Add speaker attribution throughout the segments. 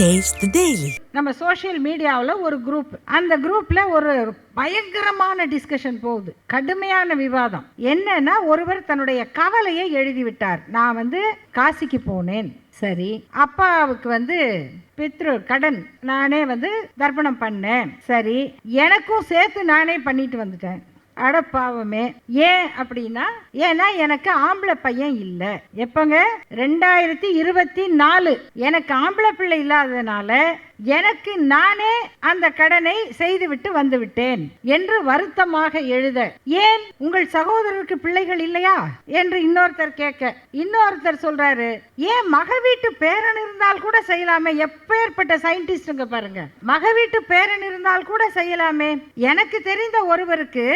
Speaker 1: Taste the
Speaker 2: நம்ம social மீடியாவில் ஒரு குரூப் அந்த குரூப்ல ஒரு பயங்கரமான டிஸ்கஷன் போகுது. கடுமையான விவாதம். என்னன்னா ஒருவர் தன்னுடைய கவலையை எழுதிவிட்டார். நான் வந்து காசிக்கு போனேன். சரி. அப்பாவுக்கு வந்து பித்ரு கடன் நானே வந்து தர்ப்பணம் பண்ணேன். சரி. எனக்கும் சேர்த்து நானே பண்ணிட்டு வந்துட்டேன். அட பாவமே. ஏன் அப்படின்னா ஏன்னா எனக்கு ஆம்பளை பையன் இல்லை. எப்பங்க? ரெண்டாயிரத்தி இருபத்தி நாலு. எனக்கு ஆம்பளை பிள்ளை இல்லாததுனால எனக்கு நானே அந்த கடனை செய்துவிட்டு வந்துவிட்டேன் என்று வருத்தமாக எழுத ஏன்? உங்கள் சகோதரருக்கு பிள்ளைகள் இல்லையா? என்று இன்னொருத்தர் கேட்க இன்னொருத்தர் சொல்றாரு ஏன் மக வீட்டு பேரன் இருந்தால் கூட செய்யலாமே? எப்பேற்பட்ட சயின்டிஸ்டுங்க பாருங்க. மக வீட்டு பேரன் இருந்தால் கூட செய்யலாமே? எனக்கு தெரிந்த ஒருவருக்கு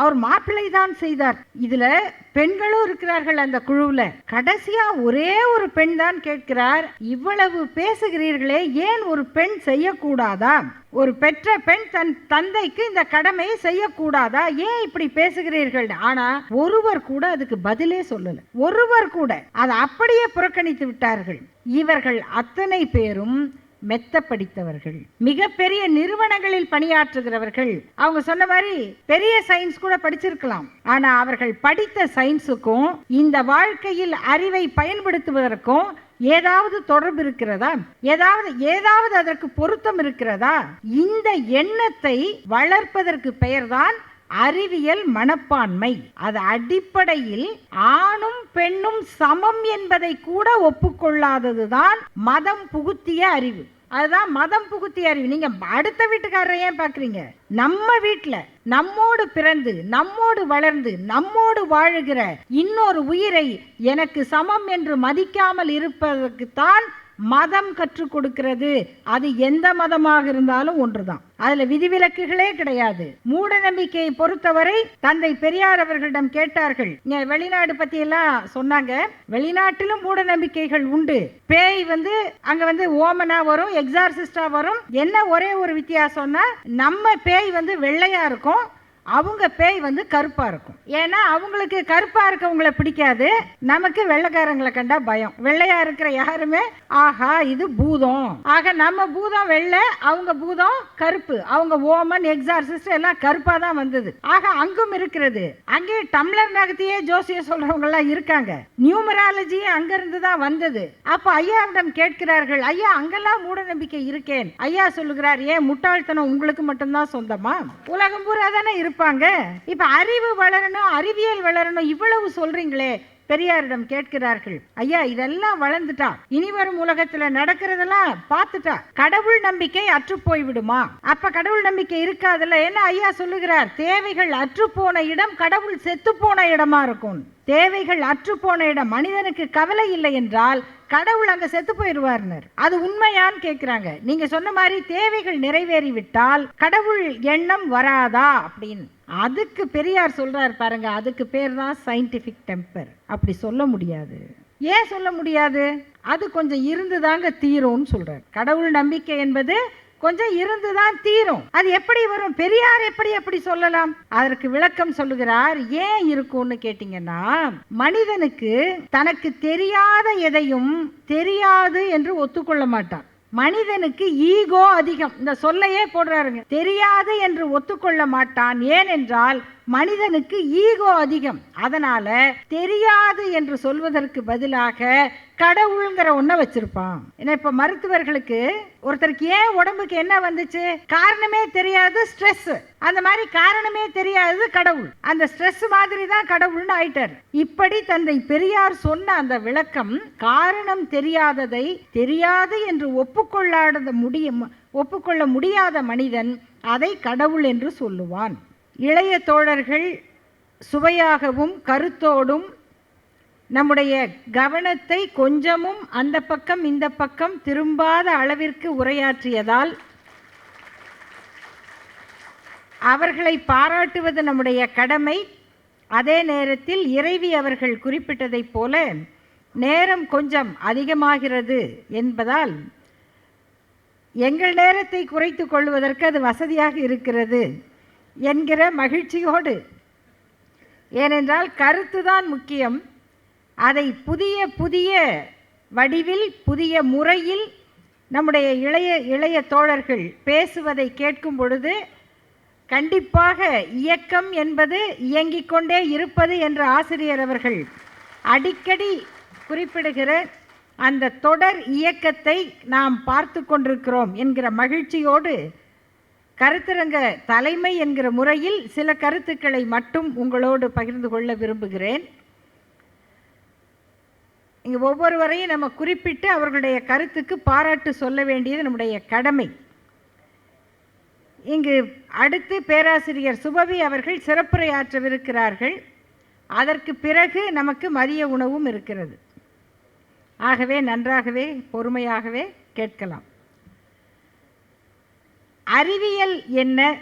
Speaker 2: அவர் மாப்பிள்ளை தான் செய்தார். இதுல பெண்களும் இருக்கிறார்கள் அந்த குழுவுல. கடைசியா ஒரே ஒரு பெண் தான் கேட்கிறார் இவ்வளவு பேசுகிறீர்களே ஏன் ஒரு பெண் செய்யக்கூடாதா? ஒரு பெற்ற பெண் தன் தந்தைக்கு இந்த கடமையை செய்யக்கூடாதா? ஏன் இப்படி பேசுகிறீர்கள்? ஆனா ஒருவர் கூட அதுக்கு பதிலே சொல்லல. ஒருவர் கூட அதை அப்படியே புறக்கணித்து விட்டார்கள். இவர்கள் அத்தனை பேரும் மெத்த படித்தவர்கள் மிகப்பெரிய நிறுவனங்களில் பணியாற்றுகிறவர்கள். அவங்க சொன்ன மாதிரி பெரிய சயின்ஸ் கூட படிச்சிருக்கலாம். ஆனா அவர்கள் படித்த சயின்ஸுக்கும் இந்த வாழ்க்கையில் அறிவை பயன்படுத்துவதற்கும் ஏதாவது தொடர்பு இருக்கிறதா? ஏதாவது ஏதாவது அதற்கு பொருத்தம் இருக்கிறதா? இந்த எண்ணத்தை வளர்ப்பதற்கு பெயர்தான் அறிவியல் மனப்பான்மை. அது அடிப்படையில் ஆணும் பெண்ணும் சமம் என்பதை கூட ஒப்புக்கொள்ளாததுதான் மதம் புகுத்திய அறிவு. அதுதான் மதம் புகுத்திய அறிவு. நீங்க அடுத்த வீட்டுக்காரரை ஏன் பாக்குறீங்க நம்ம வீட்டுல நம்மோடு பிறந்து நம்மோடு வளர்ந்து நம்மோடு வாழுகிற இன்னொரு உயிரை எனக்கு சமம் என்று மதிக்காமல் இருப்பதற்குத்தான் மதம் கற்றுக் கொடுக்கிறது. அது எந்த மதமாக இருந்தாலும் ஒன்றுதான். அதுல விதிவிலக்குகளே கிடையாது. மூட நம்பிக்கையை பொறுத்தவரை தந்தை பெரியார் அவர்களிடம் கேட்டார்கள். வெளிநாடு பத்தி எல்லாம் சொன்னாங்க. வெளிநாட்டிலும் மூட நம்பிக்கைகள் உண்டு. பேய் வந்து அங்க வந்து ஓமனா வரும் எக்ஸார்சிஸ்டா வரும். என்ன ஒரே ஒரு வித்தியாசம்னா நம்ம பேய் வந்து வெள்ளையா இருக்கும். அவங்க பேய் வந்து கருப்பா இருக்கும். ஏன்னா அவங்களுக்கு கருப்பா இருக்கவங்கள பிடிக்காது. நமக்கு வெள்ளைக்காரங்களை கண்டா பயம். வெள்ளையா இருக்கிற யாருமே ஆஹா இது பூதம். ஆக நம்ம பூதம் வெள்ளை அவங்க பூதம் கருப்பு. அவங்க ஓமன் எக்ஸார்சிஸ்ட் எல்லாம் கருப்பா தான் வந்தது. ஆக அங்கும் இருக்கிறது. அங்கே டம்ளர் நகத்தையே ஜோசிய சொல்றவங்க எல்லாம் இருக்காங்க. நியூமராலஜி அங்க இருந்து தான் வந்தது. அப்ப ஐயாவிடம் கேட்கிறார்கள் ஐயா அங்கெல்லாம் மூட நம்பிக்கை இருக்கேன். ஐயா சொல்லுகிறார் ஏன் முட்டாள்தனம் உங்களுக்கு மட்டும்தான் சொந்தமா? உலகம் பூரா தானே இருப்பாங்க இப்ப அறிவு வளரணும் அறிவியல் வளரணும் இவ்வளவு சொல்றீங்களே பெரியாரிடம் கேட்கிறார்கள். ஐயா இதெல்லாம் வளர்ந்துட்டா இனி வரும் உலகத்துல நடக்கிறதெல்லாம் பார்த்துட்டா கடவுள் நம்பிக்கை அற்று போய் விடுமா அப்ப கடவுள் நம்பிக்கை இருக்காதுல்ல என்ன ஐயா சொல்லுகிறார்? தேவைகள் அற்று போன இடம் கடவுள் செத்து போன இடமா இருக்கும். தேவைகள் அற்றுப்போன இடம். மனிதனுக்கு கவலை இல்லை என்றால் கடவுள் அங்க செத்து போயிடுவார்னர். அது உண்மையான்னு கேக்குறாங்க. நீங்க சொன்ன மாதிரி தேவைகள் நிறைவேறிவிட்டால் கடவுள் எண்ணம் வராதா அப்படின்னு. அதுக்கு பெரியார் சொல்றார் பாருங்க அதுக்கு பேர் தான் சயின்டிபிக் டெம்பர் அப்படி சொல்ல முடியாது. ஏன் சொல்ல முடியாது? அது கொஞ்சம் இருந்துதாங்க தீரும்னு சொல்றார். கடவுள் நம்பிக்கை என்பது கொஞ்சம் இருந்துதான் தீரும். அது எப்படி வரும்? பெரியார் எப்படி எப்படி சொல்லலாம்? அதற்கு விளக்கம் சொல்லுகிறார் ஏன் இருக்கும்னு கேட்டீங்கன்னா மனிதனுக்கு தனக்கு தெரியாத எதையும் தெரியாது என்று ஒத்துக்கொள்ள மாட்டான். மனிதனுக்கு ஈகோ அதிகம். இந்த சொல்லையே போடுறாருங்க. தெரியாது என்று ஒத்துக்கொள்ள மாட்டான். ஏனென்றால் மனிதனுக்கு ஈகோ அதிகம். அதனால தெரியாது என்று சொல்வதற்கு பதிலாக கடவுள்ங்கிற ஒன்றை வச்சிருப்பான். ஏன்னா இப்ப மருத்துவர்களுக்கு ஒருத்தருக்கு ஏன் உடம்புக்கு என்ன வந்துச்சு? காரணமே தெரியாது ஸ்ட்ரெஸ் அந்த மாதிரி காரணமே தெரியாது கடவுள். அந்த ஸ்ட்ரெஸ் மாதிரி தான் கடவுள்னு ஆயிட்டார். இப்படி தந்தை பெரியார் சொன்ன அந்த விளக்கம் காரணம் தெரியாததை தெரியாது என்று ஒப்புக்கொள்ளாத முடியும் ஒப்புக்கொள்ள முடியாத மனிதன் அதை கடவுள் என்று சொல்லுவான். இளைய தோழர்கள் சுவையாகவும் கருத்தோடும் நம்முடைய கவனத்தை கொஞ்சமும் அந்த பக்கம் இந்த பக்கம் திரும்பாத அளவிற்கு உரையாற்றியதால் அவர்களை பாராட்டுவது நம்முடைய கடமை. அதே நேரத்தில் இறைவி அவர்கள் குறிப்பிட்டதைப் போல நேரம் கொஞ்சம் அதிகமாகிறது என்பதால் எங்கள் நேரத்தை குறைத்து கொள்வதற்கு அது வசதியாக இருக்கிறது. என்கிற மகிழ்ச்சியோடு. ஏனென்றால் கருத்து தான் முக்கியம். அதை புதிய புதிய வடிவில் புதிய முறையில் நம்முடைய இளைய இளைய தோழர்கள் பேசுவதை கேட்கும் பொழுது கண்டிப்பாக இயக்கம் என்பது இயங்கிக் கொண்டே இருப்பது என்று ஆசிரியர் அவர்கள் அடிக்கடி குறிப்பிடுகிற அந்த தொடர் இயக்கத்தை நாம் பார்த்து கொண்டிருக்கிறோம் என்கிற மகிழ்ச்சியோடு கருத்தரங்க தலைமை என்கிற முறையில் சில கருத்துக்களை மட்டும் உங்களோடு பகிர்ந்து கொள்ள விரும்புகிறேன். இங்கே ஒவ்வொருவரையும் நம்ம குறிப்பிட்டு அவர்களுடைய கருத்துக்கு பாராட்டு சொல்ல வேண்டியது நம்முடைய கடமை. இங்கு அடுத்து பேராசிரியர் சுபவி அவர்கள் சிறப்புரையாற்றவிருக்கிறார்கள். அதற்கு பிறகு நமக்கு மதிய உணவும் இருக்கிறது. ஆகவே நன்றாகவே பொறுமையாகவே கேட்கலாம். அறிவியல் என்ன?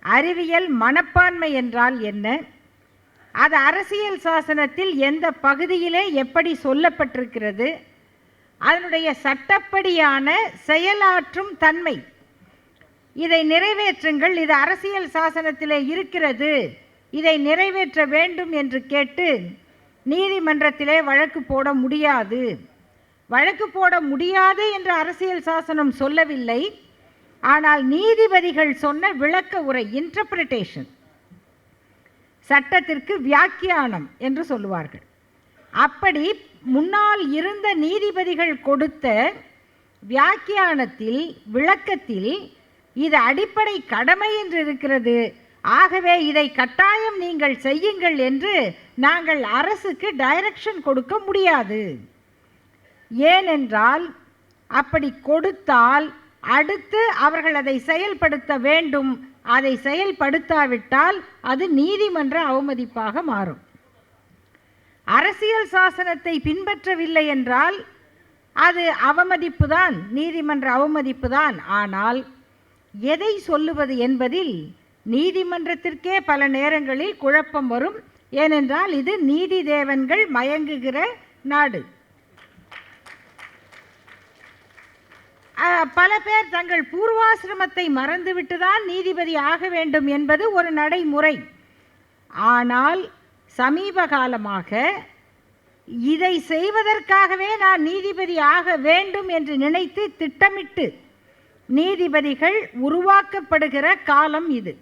Speaker 2: அறிவியல் மனப்பான்மை என்றால் என்ன? அது அரசியல் சாசனத்தில் எந்த பகுதியிலே எப்படி சொல்லப்பட்டிருக்கிறது? அதனுடைய சட்டப்படியான செயலாற்றும் தன்மை. இதை நிறைவேற்றுங்கள். இது அரசியல் சாசனத்திலே இருக்கிறது. இதை நிறைவேற்ற வேண்டும் என்று கேட்டு நீதிமன்றத்திலே வழக்கு போட முடியாது. வழக்கு போட முடியாது என்று அரசியல் சாசனம் சொல்லவில்லை. ஆனால் நீதிபதிகள் சொன்ன விளக்க உரை இன்டர்பிரிட்டேஷன் சட்டத்திற்கு வியாக்கியானம் என்று சொல்லுவார்கள். அப்படி முன்னால் இருந்த நீதிபதிகள் கொடுத்த வியாக்கியானத்தில் விளக்கத்தில் இது அடிப்படை கடமை என்று இருக்கிறது. ஆகவே இதை கட்டாயம் நீங்கள் செய்யுங்கள் என்று நாங்கள் அரசுக்கு டைரக்ஷன் கொடுக்க முடியாது. ஏனென்றால் அப்படி கொடுத்தால் அடுத்து அவர்கள் அதை செயல்படுத்த வேண்டும். அதை செயல்படுத்தாவிட்டால் அது நீதிமன்ற அவமதிப்பாக மாறும். அரசியல் சாசனத்தை பின்பற்றவில்லை என்றால் அது அவமதிப்பு தான் நீதிமன்ற அவமதிப்பு தான். ஆனால் எதை சொல்லுவது என்பதில் நீதிமன்றத்திற்கே பல நேரங்களில் குழப்பம் வரும். ஏனென்றால் இது நீதி தேவன்கள் மயங்குகிற நாடு. பல பேர் தங்கள் பூர்வாசிரமத்தை மறந்துவிட்டு தான் நீதிபதி ஆக வேண்டும் என்பது ஒரு நடைமுறை. ஆனால் சமீப காலமாக இதை செய்வதற்காகவே நான் நீதிபதி ஆக வேண்டும் என்று நினைத்து திட்டமிட்டு நீதிபதிகள் உருவாக்கப்படுகிற காலம் இது.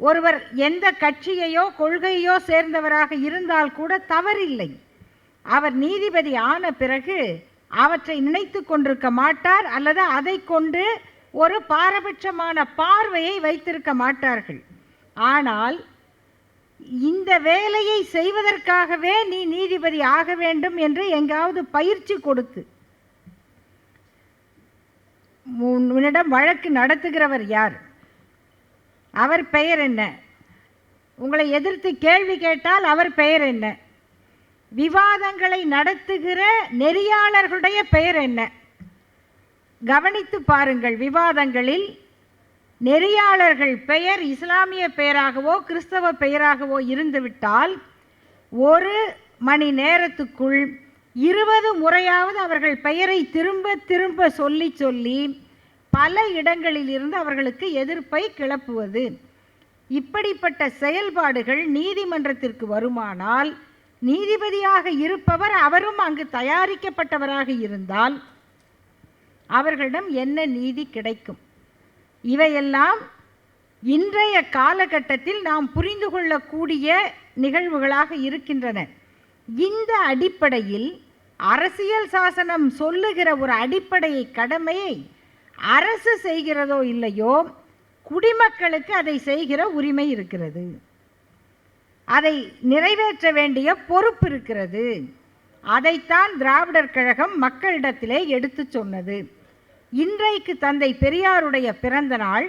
Speaker 2: ஒருவர் எந்த கட்சியையோ கொள்கையோ சேர்ந்தவராக இருந்தால் கூட தவறில்லை. அவர் நீதிபதி ஆன பிறகு அவற்றை நினைத்து கொண்டிருக்க மாட்டார் அல்லது அதை கொண்டு ஒரு பாரபட்சமான பார்வையை வைத்திருக்க மாட்டார்கள். ஆனால் இந்த வேலையை செய்வதற்காகவே நீ நீதிபதி ஆக வேண்டும் என்று எங்காவது பயிற்சி கொடுத்து. உன்னிடம் வழக்கு நடத்துகிறவர் யார்? அவர் பெயர் என்ன? உங்களை எதிர்த்து கேள்வி கேட்டால் அவர் பெயர் என்ன? விவாதங்களை நடத்துகிற நெறியாளர்களுடைய பெயர் என்ன? கவனித்து பாருங்கள் விவாதங்களில் நெறியாளர்கள் பெயர் இஸ்லாமிய பெயராகவோ கிறிஸ்தவ பெயராகவோ இருந்துவிட்டால் ஒரு மணி நேரத்துக்குள் இருபது முறையாவது அவர்கள் பெயரை திரும்ப திரும்ப சொல்லி சொல்லி பல இடங்களில் இருந்து அவர்களுக்கு எதிர்ப்பை கிளப்புவது. இப்படிப்பட்ட செயல்பாடுகள் நீதிமன்றத்திற்கு வருமானால் நீதிபதியாக இருப்பவர் அவரும் அங்கு தயாரிக்கப்பட்டவராக இருந்தால் அவர்களிடம் என்ன நீதி கிடைக்கும்? இவையெல்லாம் இன்றைய காலகட்டத்தில் நாம் புரிந்து கொள்ளக்கூடிய நிகழ்வுகளாக இருக்கின்றன. இந்த அடிப்படையில் அரசியல் சாசனம் சொல்லுகிற ஒரு அடிப்படையை கடமையை அரசு செய்கிறதோ இல்லையோ குடிமக்களுக்கு அதை செய்கிற உரிமை இருக்கிறது. அதை நிறைவேற்ற வேண்டிய பொறுப்பு இருக்கிறது. அதைத்தான் திராவிடர் கழகம் மக்களிடத்திலே எடுத்து சொன்னது. இன்றைக்கு தந்தை பெரியாருடைய பிறந்த நாள்.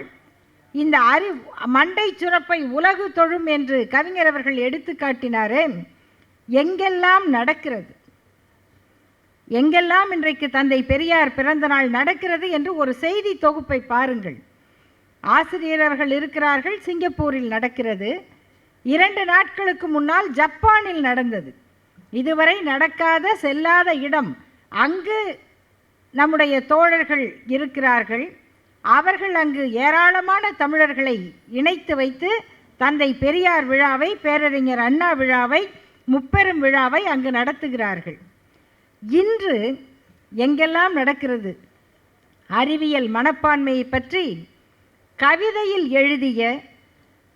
Speaker 2: இந்த அறி மண்டை சுரப்பை உலகு தொழும் என்று கவிஞர் அவர்கள் எடுத்து காட்டினாரே எங்கெல்லாம் நடக்கிறது? எங்கெல்லாம் இன்றைக்கு தந்தை பெரியார் பிறந்த நாள் நடக்கிறது என்று ஒரு செய்தி தொகுப்பை பாருங்கள். ஆசிரியர் அவர்கள் இருக்கிறார்கள் சிங்கப்பூரில் நடக்கிறது. இரண்டு நாட்களுக்கு முன்னால் ஜப்பானில் நடந்தது. இதுவரை நடக்காத செல்லாத இடம். அங்கு நம்முடைய தோழர்கள் இருக்கிறார்கள். அவர்கள் அங்கு ஏராளமான தமிழர்களை இணைத்து வைத்து தந்தை பெரியார் விழாவை பேரறிஞர் அண்ணா விழாவை முப்பெரும் விழாவை அங்கு நடத்துகிறார்கள். இன்று எங்கெல்லாம் நடக்கிறது? அறிவியல் மனப்பான்மையை பற்றி கவிதையில் எழுதிய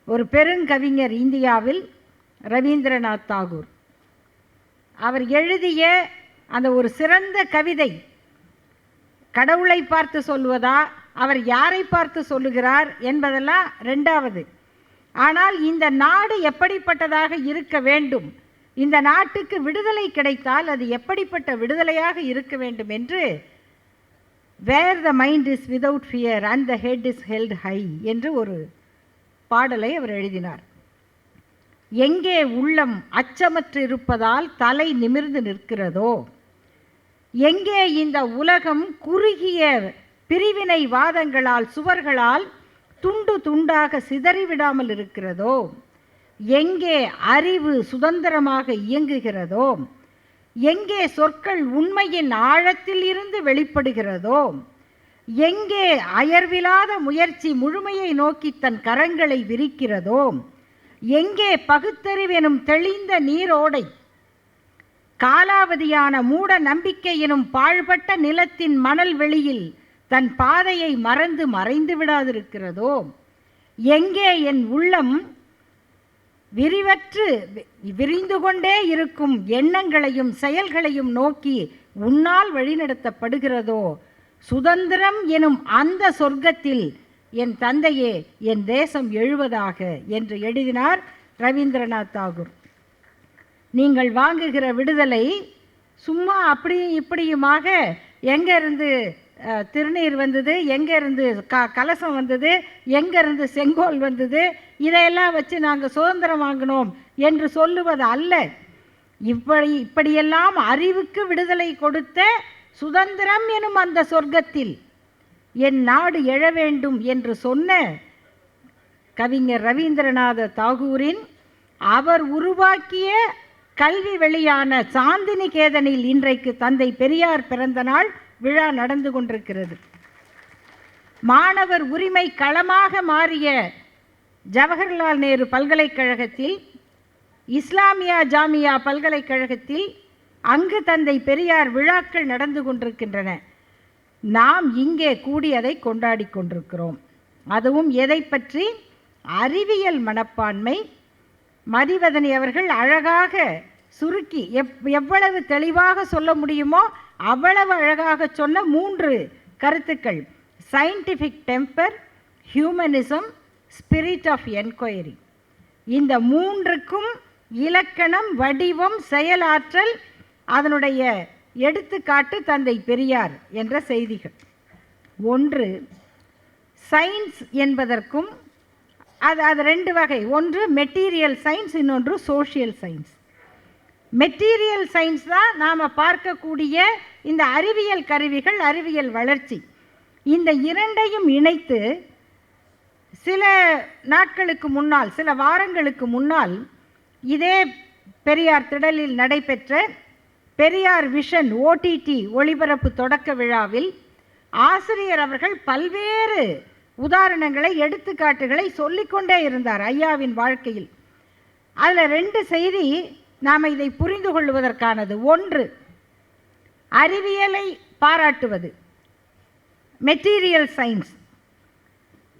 Speaker 2: ஒரு பெருங்கவிஞர் இந்தியாவில் ரவீந்திரநாத் தாகூர். அவர் எழுதிய அந்த ஒரு சிறந்த கவிதை கடவுளை பார்த்து சொல்வதா அவர் யாரை பார்த்து சொல்லுகிறார் என்பதெல்லாம் ரெண்டாவது. ஆனால் இந்த நாடு எப்படிப்பட்டதாக இருக்க வேண்டும் இந்த நாட்டுக்கு விடுதலை கிடைத்தால் அது எப்படிப்பட்ட விடுதலையாக இருக்க வேண்டும் என்று where the mind is without fear and the head is held high என்று ஒரு பாடலை அவர் எழுதினார். எங்கே உள்ளம் அச்சமற்று இருப்பதால் தலை நிமிர்ந்து நிற்கிறதோ? எங்கே இந்த உலகம் குறுகிய பிரிவினை வாதங்களால் சுவர்களால் துண்டு துண்டாக சிதறிவிடாமல் இருக்கிறதோ? எங்கே அறிவு சுதந்திரமாக இயங்குகிறதோ? எங்கே சொற்கள் உண்மையின் ஆழத்தில் இருந்து வெளிப்படுகிறதோ? எங்கே அயர்விலாத முயற்சி முழுமையை நோக்கி தன் கரங்களை விரிக்கிறதோ எங்கே பகுத்தறிவெனும் தெளிந்த நீரோடை காலாவதியான மூட நம்பிக்கை எனும் பாழ்பட்ட நிலத்தின் மணல் வெளியில் தன் பாதையை மறந்து மறைந்து விடாதிருக்கிறதோ எங்கே என் உள்ளம் விரிவற்று விரிந்து கொண்டே இருக்கும் எண்ணங்களையும் செயல்களையும் நோக்கி உன்னால் வழிநடத்தப்படுகிறதோ சுதந்திரம் எனும் அந்த சொர்க்கத்தில் என் தந்தையே என் தேசம் எழுவதாக என்று எழுதினார் ரவீந்திரநாத் தாகூர். நீங்கள் வாங்குகிற விடுதலை சும்மா அப்படியும் இப்படியுமாக எங்கேருந்து திருநீர் வந்தது எங்கேருந்து க கலசம் வந்தது எங்கேருந்து செங்கோல் வந்தது இதையெல்லாம் வச்சு நாங்கள் சுதந்திரம் வாங்கினோம் என்று சொல்லுவது அல்ல. இப்படி இப்படியெல்லாம் அறிவுக்கு விடுதலை கொடுத்த சுதந்திரம் எனும் அந்த சொர்க்கத்தில் என் நாடு எழ வேண்டும் என்று சொன்ன கவிஞர் ரவீந்திரநாத தாகூரின் அவர் உருவாக்கிய கல்வி வெளியான சாந்தினி கேதனில் இன்றைக்கு தந்தை பெரியார் பிறந்த நாள் விழா நடந்து கொண்டிருக்கிறது. மாணவர் உரிமை களமாக மாறிய ஜவஹர்லால் நேரு பல்கலைக்கழகத்தில் இஸ்லாமியா ஜாமியா பல்கலைக்கழகத்தில் அங்கு தந்தை பெரியார் விழாக்கள் நடந்து கொண்டிருக்கின்றன. நாம் இங்கே கூடி அதை கொண்டாடி கொண்டிருக்கிறோம். அதுவும் எதை பற்றி? அறிவியல் மனப்பான்மை. மதிவதனி அவர்கள் அழகாக சுருக்கி எப் எவ்வளவு தெளிவாக சொல்ல முடியுமோ அவ்வளவு அழகாக சொன்ன மூன்று கருத்துக்கள். Scientific temper humanism spirit of enquiry இந்த மூன்றுக்கும் இலக்கணம் வடிவம் செயலாற்றல் அதனுடைய எடுத்துக்காட்டு தந்தை பெரியார் என்ற செய்திகள். ஒன்று சயின்ஸ் என்பதற்கும் அது அது ரெண்டு வகை. ஒன்று மெட்டீரியல் சயின்ஸ் இன்னொன்று சோஷியல் சயின்ஸ் மெட்டீரியல் சயின்ஸ் தான் நாம் பார்க்கக்கூடிய இந்த அறிவியல் கருவிகள் அறிவியல் வளர்ச்சி. இந்த இரண்டையும் இணைத்து சில நாட்களுக்கு முன்னால் சில வாரங்களுக்கு முன்னால் இதே பெரியார் திடலில் நடைபெற்ற பெரியார் விஷன் ஓடிடி ஒளிபரப்பு தொடக்க விழாவில் ஆசிரியர் அவர்கள் பல்வேறு உதாரணங்களை எடுத்துக்காட்டுகளை சொல்லிக்கொண்டே இருந்தார் ஐயாவின் வாழ்க்கையில். அதில் ரெண்டு செய்தி நாம் இதை புரிந்து கொள்வதற்கானது. ஒன்று அறிவியலை பாராட்டுவது. Material science.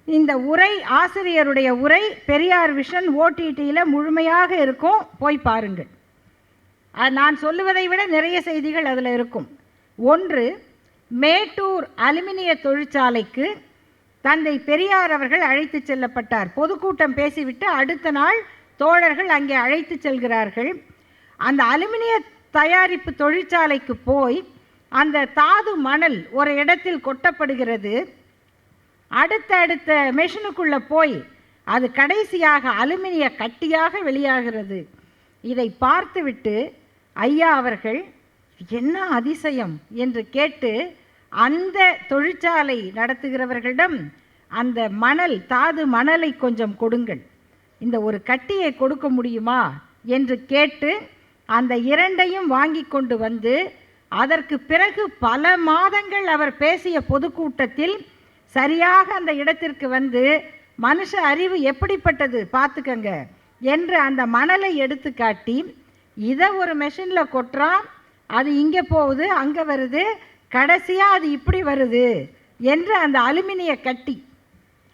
Speaker 2: இந்த உரை ஆசிரியருடைய உரை பெரியார் விஷன் ஓடிடியில் முழுமையாக இருக்கும். போய் பாருங்கள். நான் சொல்லுவதை விட நிறைய செய்திகள் அதில் இருக்கும். ஒன்று மேட்டூர் அலுமினிய தொழிற்சாலைக்கு தந்தை பெரியார் அவர்கள் அழைத்து செல்லப்பட்டார். பொதுக்கூட்டம் பேசிவிட்டு அடுத்த நாள் தோழர்கள் அங்கே அழைத்து செல்கிறார்கள். அந்த அலுமினிய தயாரிப்பு தொழிற்சாலைக்கு போய் அந்த தாது மணல் ஒரு இடத்தில் கொட்டப்படுகிறது. அடுத்த அடுத்த மெஷினுக்குள்ளே போய் அது கடைசியாக அலுமினிய கட்டியாக வெளியாகிறது. இதை பார்த்துவிட்டு ஐயா அவர்கள் என்ன அதிசயம்? என்று கேட்டு அந்த தொழிற்சாலை நடத்துகிறவர்களிடம் அந்த மணல் தாது மணலை கொஞ்சம் கொடுங்கள். இந்த ஒரு கட்டியை கொடுக்க முடியுமா? என்று கேட்டு அந்த இரண்டையும் வாங்கி கொண்டு வந்து அதற்கு பிறகு பல மாதங்கள் அவர் பேசிய பொதுக்கூட்டத்தில் சரியாக அந்த இடத்திற்கு வந்து மனுஷ அறிவு எப்படிப்பட்டது? பார்த்துக்கங்க என்று அந்த மணலை எடுத்து காட்டி இதை ஒரு மெஷினில் கொட்டுறான் அது இங்கே போகுது அங்கே வருது கடைசியாக அது இப்படி வருது என்று அந்த அலுமினிய கட்டி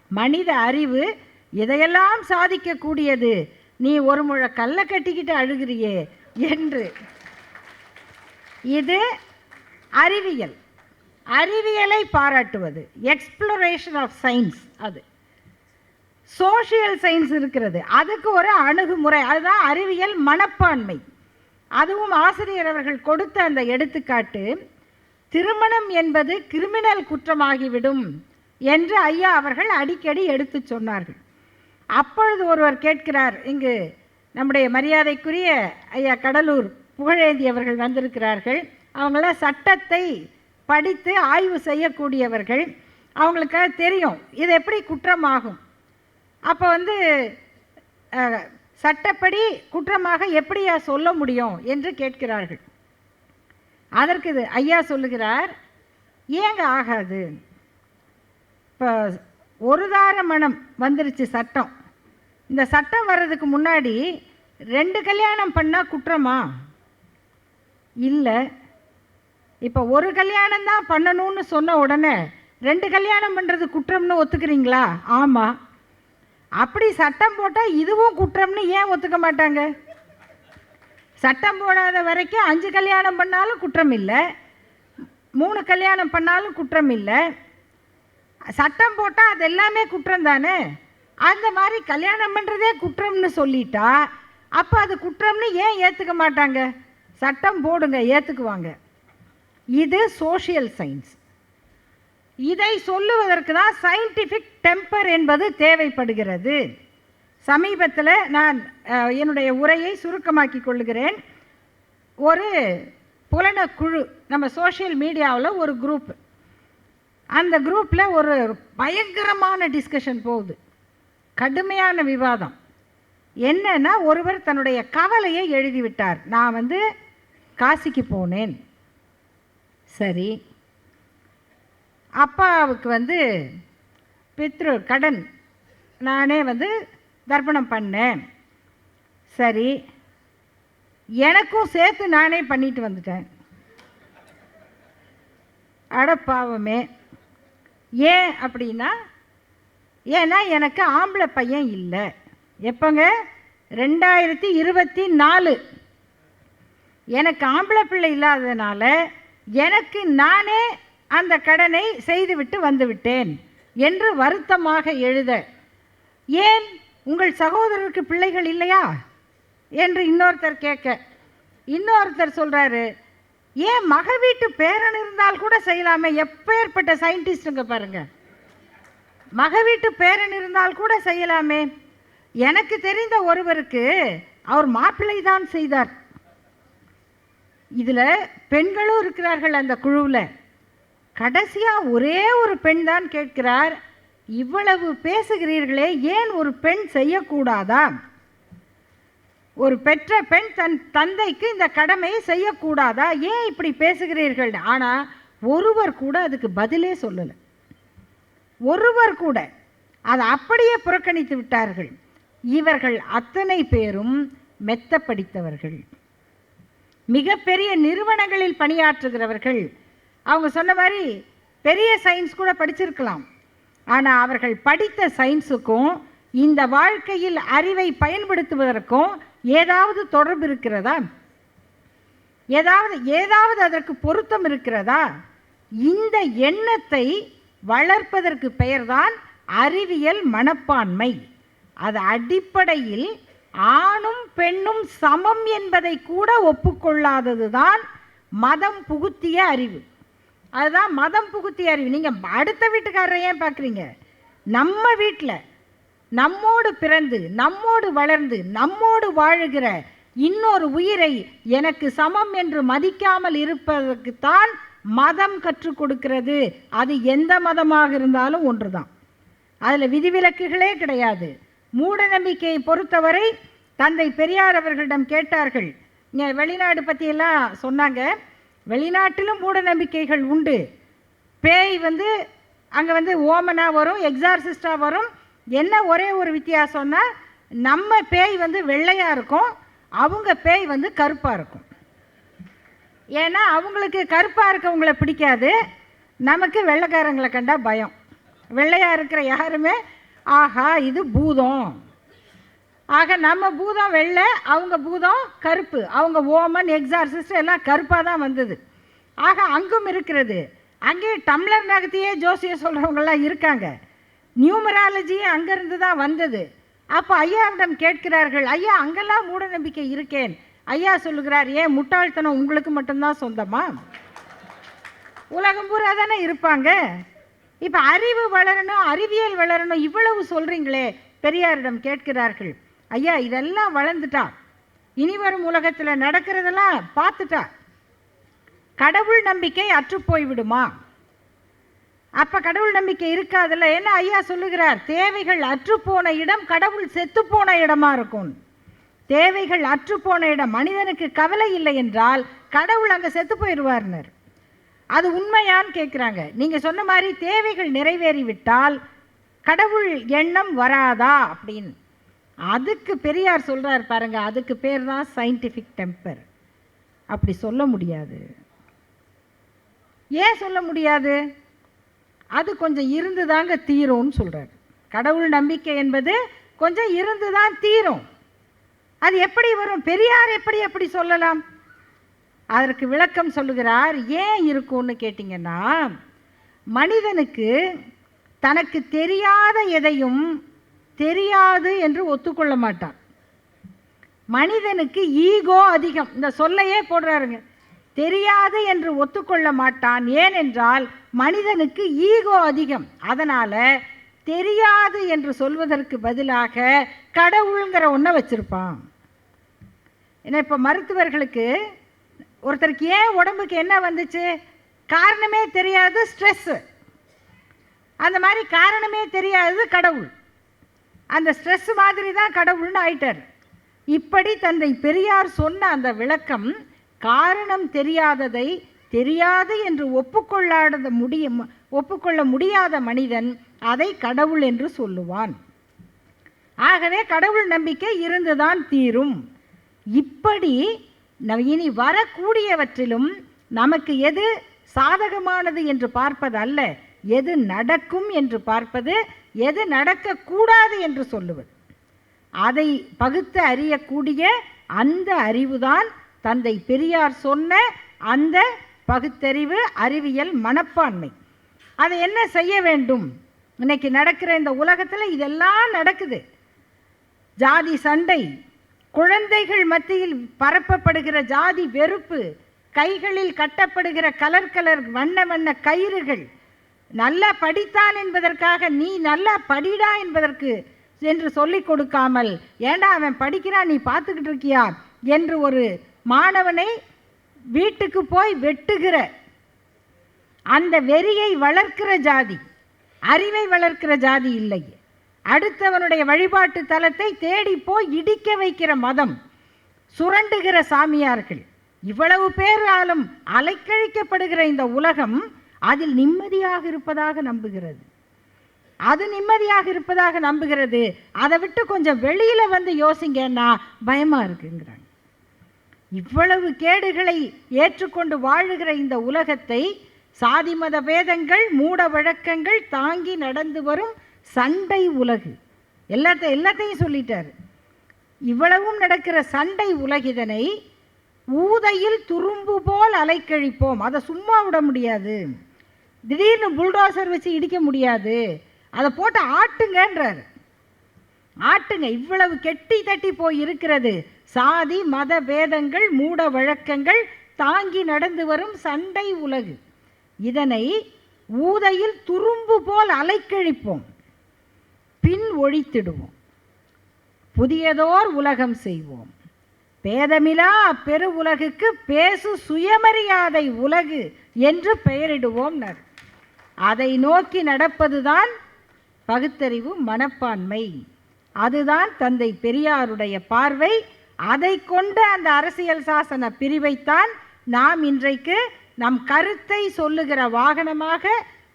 Speaker 2: மனித அறிவு இதையெல்லாம் சாதிக்கக்கூடியது. நீ ஒரு முழ கல்லை கட்டிக்கிட்டு அழுகிறியே என்று. இது அறிவியல். அறிவியலை பாராட்டுவது. எக்ஸ்ப்ளோரேஷன் ஆஃப் சயின்ஸ் அது. சோஷியல் சயின்ஸ் இருக்கிறது. அதுக்கு ஒரு அணுகுமுறை. அதுதான் அறிவியல் மனப்பான்மை. அதுவும் ஆசிரியர் அவர்கள் கொடுத்த அந்த எடுத்துக்காட்டு திருமணம் என்பது கிரிமினல் குற்றமாகிவிடும் என்று ஐயா அவர்கள் அடிக்கடி எடுத்து சொன்னார்கள். அப்பொழுது ஒருவர் கேட்கிறார் இங்கு நம்முடைய மரியாதைக்குரிய ஐயா கடலூர் புகழேந்தி அவர்கள் வந்திருக்கிறார்கள். அவங்களாம் சட்டத்தை படித்து ஆய்வு செய்யக்கூடியவர்கள். அவங்களுக்கு தெரியும் இது எப்படி குற்றமாகும். அப்போ வந்து சட்டப்படி குற்றமாக எப்படியா சொல்ல முடியும் என்று கேட்கிறார்கள். அதற்கு இது ஐயா சொல்லுகிறார் ஏங்க ஆகாது? இப்போ ஒரு தார மனம் வந்துருச்சு சட்டம். இந்த சட்டம் வர்றதுக்கு முன்னாடி ரெண்டு கல்யாணம் பண்ணால் குற்றமா? இல்லை. இப்போ ஒரு கல்யாணம் தான் பண்ணணும்னு சொன்ன உடனே ரெண்டு கல்யாணம் பண்ணுறது குற்றம்னு ஒத்துக்கிறீங்களா? ஆமாம் அப்படி சட்டம் போட்டால் இதுவும் குற்றம்னு ஏன் ஒத்துக்க மாட்டாங்க? சட்டம் போடாத வரைக்கும் அஞ்சு கல்யாணம் பண்ணாலும் குற்றம் இல்லை. மூணு கல்யாணம் பண்ணாலும் குற்றம் இல்லை. சட்டம் போட்டால் அது எல்லாமே குற்றம் தானே? அந்த மாதிரி கல்யாணம் பண்ணுறதே குற்றம்னு சொல்லிட்டா அப்போ அது குற்றம்னு ஏன் ஏற்றுக்க மாட்டாங்க? சட்டம் போடுங்க ஏற்றுக்குவாங்க இது சோஷியல் சயின்ஸ் இதை சொல்லுவதற்கு தான் சயின்டிஃபிக் டெம்பர் என்பது தேவைப்படுகிறது. சமீபத்தில் நான் என்னுடைய உரையை சுருக்கமாக்கி கொள்ளுகிறேன் ஒரு புலனக்குழு நம்ம சோஷியல் மீடியாவில் ஒரு குரூப் அந்த குரூப்பில் ஒரு பயங்கரமான டிஸ்கஷன் போகுது. கடுமையான விவாதம். என்னன்னா ஒருவர் தன்னுடைய கவலையை எழுதிவிட்டார். நான் வந்து காசிக்கு போனேன். சரி அப்பாவுக்கு வந்து பித்ரு கடன். நானே வந்து தர்ப்பணம் பண்ணேன். சரி. எனக்கும் சேர்த்து நானே பண்ணிட்டு வந்துட்டேன். அட பாவமே. ஏன் அப்படின்னா ஏன்னா எனக்கு ஆம்பளை பையன் இல்லை. எப்போங்க? ரெண்டாயிரத்தி இருபத்தி நாலு. எனக்கு ஆம்பளை பிள்ளை இல்லாததுனால எனக்கு நானே அந்த கடனை செய்துவிட்டு வந்துவிட்டேன் என்று வருத்தமாக எழுத ஏன் உங்கள் சகோதரருக்கு பிள்ளைகள் இல்லையா? என்று இன்னொருத்தர் கேட்க இன்னொருத்தர் சொல்கிறாரு ஏன் மக வீட்டு பேரன் இருந்தால் கூட செய்யலாமே? எப்பேற்பட்ட சயின்டிஸ்ட்டுங்க பாருங்க. மக வீட்டு பேரன் இருந்தால் கூட செய்யலாமே? எனக்கு தெரிந்த ஒருவருக்கு அவர் மாப்பிள்ளை தான் செய்தார். இதில் பெண்களும் இருக்கிறார்கள் அந்த குழுவில். கடைசியாக ஒரே ஒரு பெண் தான் கேட்கிறார் இவ்வளவு பேசுகிறீர்களே ஏன் ஒரு பெண் செய்யக்கூடாதா? ஒரு பெற்ற பெண் தன் தந்தைக்கு இந்த கடமையை செய்யக்கூடாதா? ஏன் இப்படி பேசுகிறீர்கள்? ஆனால் ஒருவர் கூட அதுக்கு பதிலே சொல்லலை. ஒருவர் கூட அதை அப்படியே புறக்கணித்து விட்டார்கள். இவர்கள் அத்தனை பேரும் மெத்த படித்தவர்கள் மிகப்பெரிய நிறுவனங்களில் பணியாற்றுகிறவர்கள். அவங்க சொன்ன மாதிரி பெரிய சயின்ஸ் கூட படிச்சிருக்கலாம். ஆனால் அவர்கள் படித்த சயின்ஸுக்கும் இந்த வாழ்க்கையில் அறிவை பயன்படுத்துவதற்கும் ஏதாவது தொடர்பு இருக்கிறதா? ஏதாவது ஏதாவது அதற்கு பொருத்தம் இருக்கிறதா? இந்த எண்ணத்தை வளர்ப்பதற்கு பெயர்தான் அறிவியல் மனப்பான்மை. அது அடிப்படையில் ஆணும் பெண்ணும் சமம் என்பதை கூட ஒப்புக்கொள்ளாதது தான் மதம் புகுத்திய அறிவு. அதுதான் மதம் புகுத்தி அறிவு. நீங்கள் அடுத்த வீட்டுக்காரரை ஏன் பார்க்குறீங்க? நம்ம வீட்டில் நம்மோடு பிறந்து நம்மோடு வளர்ந்து நம்மோடு வாழுகிற இன்னொரு உயிரை எனக்கு சமம் என்று மதிக்காமல் இருப்பதற்குத்தான் மதம் கற்றுக் கொடுக்கிறது. அது எந்த மதமாக இருந்தாலும் ஒன்று தான் அதில் விதிவிலக்குகளே கிடையாது. மூட நம்பிக்கையை பொறுத்தவரை தந்தை பெரியார் அவர்களிடம் கேட்டார்கள். இங்கே வெளிநாடு பற்றியெல்லாம் சொன்னாங்க. வெளிநாட்டிலும் மூட நம்பிக்கைகள் உண்டு. பேய் வந்து அங்கே வந்து ஓமனாக வரும் எக்ஸார்சிஸ்டாக வரும். என்ன ஒரே ஒரு வித்தியாசம்னா நம்ம பேய் வந்து வெள்ளையாக இருக்கும் அவங்க பேய் வந்து கருப்பாக இருக்கும். ஏன்னா அவங்களுக்கு கருப்பாக இருக்கவங்களை பிடிக்காது. நமக்கு வெள்ளைக்காரங்களை கண்டா பயம். வெள்ளையாக இருக்கிற யாருமே ஆஹா இது பூதம். ஆக நம்ம பூதம் வெள்ளை அவங்க பூதம் கருப்பு. அவங்க ஓமன் எக்ஸார்சிஸ்ட் எல்லாம் கருப்பாக தான் வந்தது. ஆக அங்கும் இருக்கிறது. அங்கே டம்ளர் நகத்தையே ஜோசிய சொல்கிறவங்கெல்லாம் இருக்காங்க. நியூமராலஜி அங்கேருந்து தான் வந்தது. அப்போ ஐயாவிடம் கேட்கிறார்கள் ஐயா அங்கெல்லாம் மூட நம்பிக்கை இருக்கேன். ஐயா சொல்லுகிறார் ஏன் முட்டாள்தனம் உங்களுக்கு மட்டும்தான் சொந்தமா? உலகம் பூரா தானே இருப்பாங்க. இப்போ அறிவு வளரணும் அறிவியல் வளரணும் இவ்வளவு சொல்கிறீங்களே பெரியாரிடம் கேட்கிறார்கள். ஐயா இதெல்லாம் வளர்ந்துட்டா. இனி வரும் உலகத்தில் நடக்கிறதெல்லாம் பார்த்துட்டா. கடவுள் நம்பிக்கை அற்றுப்போய் விடுமா? அப்போ கடவுள் நம்பிக்கை இருக்காதுல்ல? என்ன ஐயா சொல்லுகிறார்? தேவைகள் அற்றுப்போன இடம் கடவுள் செத்துப்போன இடமா இருக்கும். தேவைகள் அற்றுப்போன இடம் மனிதனுக்கு கவலை இல்லை என்றால் கடவுள் அங்கே செத்து போயிடுவார்னர். அது உண்மையான்னு கேட்குறாங்க நீங்கள் சொன்ன மாதிரி தேவைகள் நிறைவேறிவிட்டால் கடவுள் எண்ணம் வராதா அப்படின்னு. அதுக்கு பெரியார் சொல்கிறார் பாருங்க அதுக்கு பேர் தான் சயின்டிஃபிக் டெம்பர் அப்படி சொல்ல முடியாது. ஏன் சொல்ல முடியாது? அது கொஞ்சம் இருந்து தாங்க தீரும்னு சொல்கிறார் கடவுள் நம்பிக்கை என்பது கொஞ்சம் இருந்து தான் தீரும். அது எப்படி வரும்? பெரியார் எப்படி எப்படி சொல்லலாம்? அதற்கு விளக்கம் சொல்லுகிறார் ஏன் இருக்கும்னு கேட்டிங்கன்னா மனிதனுக்கு தனக்கு தெரியாத எதையும் தெரியாது என்று ஒத்துக்கொள்ள மாட்டான். மனிதனுக்கு ஈகோ அதிகம். இந்த சொல்லையே போடுறாருங்க. தெரியாது என்று ஒத்துக்கொள்ள மாட்டான். ஏனென்றால் மனிதனுக்கு ஈகோ அதிகம். அதனால் தெரியாது என்று சொல்வதற்கு பதிலாக கடவுளுங்கிற ஒன்றை வச்சுருப்பான். ஏன்னா இப்போ மருத்துவர்களுக்கு ஒருத்தருக்கு ஏன் உடம்புக்கு என்ன வந்துச்சு? காரணமே தெரியாது ஸ்ட்ரெஸ்ஸு. அந்த மாதிரி காரணமே தெரியாது கடவுள். அந்த ஸ்ட்ரெஸ் மாதிரி தான் கடவுள்னு ஆயிட்டார். இப்படி தந்தை பெரியார் சொன்ன அந்த விளக்கம் காரணம் தெரியாததை தெரியாது என்று ஒப்புக்கொள்ளாத முடியும் ஒப்புக்கொள்ள முடியாத மனிதன் அதை கடவுள் என்று சொல்லுவான். ஆகவே கடவுள் நம்பிக்கை இருந்துதான் தீரும். இப்படி இனி வரக்கூடியவற்றிலும் நமக்கு எது சாதகமானது என்று பார்ப்பது அல்ல எது நடக்கும் என்று பார்ப்பது எது நடக்கக்கூடாது என்று சொல்லுவது அதை பகுத்து அறியக்கூடிய அந்த அறிவுதான் தந்தை பெரியார் சொன்ன அந்த பகுத்தறிவு அறிவியல் மனப்பான்மை. அதை என்ன செய்ய வேண்டும்? இன்னைக்கு நடக்கிற இந்த உலகத்தில் இதெல்லாம் நடக்குது. ஜாதி சண்டை குழந்தைகள் மத்தியில் பரப்பப்படுகிற ஜாதி வெறுப்பு கைகளில் கட்டப்படுகிற கலர் கலர் வண்ண வண்ண கயிறுகள் நல்லா படித்தான் என்பதற்காக நீ நல்லா படிடா என்பதற்கு என்று சொல்லிக் கொடுக்காமல் ஏண்டா அவன் படிக்கிறான் நீ பார்த்துக்கிட்டு இருக்கியா? என்று ஒரு மாணவனை வீட்டுக்கு போய் வெட்டுகிற அந்த வெறியை வளர்க்கிற ஜாதி அறிவை வளர்க்கிற ஜாதி இல்லை. அடுத்தவனுடைய வழிபாட்டு தலத்தை தேடி போய் இடிக்க வைக்கிற மதம் சுரண்டுகிற சாமியார்கள். இவ்வளவு பேராலும் அலைக்கழிக்கப்படுகிற இந்த உலகம் அதில் நிம்மதியாக இருப்பதாக நம்புகிறது. அது நிம்மதியாக இருப்பதாக நம்புகிறது. அதை விட்டு கொஞ்சம் வெளியில் வந்து யோசிங்கன்னா பயமாக இருக்குங்கிறாங்க. இவ்வளவு கேடுகளை ஏற்றுக்கொண்டு வாழுகிற இந்த உலகத்தை சாதி மத பேதங்கள் மூட வழக்கங்கள் தாங்கி நடந்து வரும் சண்டை உலகு. எல்லாத்த எல்லாத்தையும் சொல்லிட்டார். இவ்வளவும் நடக்கிற சண்டை உலகிதனை ஊதையில் துரும்பு போல் அலைக்கழிப்போம். அதை சும்மா விட முடியாது. திடீர்னு புல்டோசர் வச்சு இடிக்க முடியாது. அதை போட்டு ஆட்டுங்கன்றார். ஆட்டுங்க இவ்வளவு கெட்டி தட்டி போய் இருக்கிறது. சாதி மத பேதங்கள் மூட வழக்கங்கள் தாங்கி நடந்து வரும் சண்டை உலகு. இதனை ஊதையில் துரும்பு போல் அலைக்கழிப்போம். பின் ஒழித்திடுவோம். புதியதோர் உலகம் செய்வோம். பேதமிலா பெரு உலகுக்கு பேசு சுயமரியாதை உலகு என்று பெயரிடுவோம் நர். அதை நோக்கி நடப்பதுதான் பகுத்தறிவு மனப்பான்மை. அதுதான் தந்தை பெரியாருடைய பார்வை. அதை கொண்ட அந்த அரசியல் சாசன பிரிவைத்தான் நாம் இன்றைக்கு நம் கருத்தை சொல்லுகிற வாகனமாக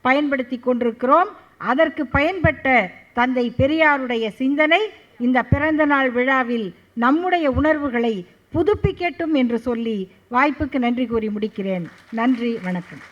Speaker 2: பயன்படுத்தி கொண்டிருக்கிறோம். அதற்கு பயன்பட்ட தந்தை பெரியாருடைய சிந்தனை இந்த பிறந்த நாள் விழாவில் நம்முடைய உணர்வுகளை புதுப்பிக்கட்டும் என்று சொல்லி வாய்ப்புக்கு நன்றி கூறி முடிக்கிறேன். நன்றி வணக்கம்.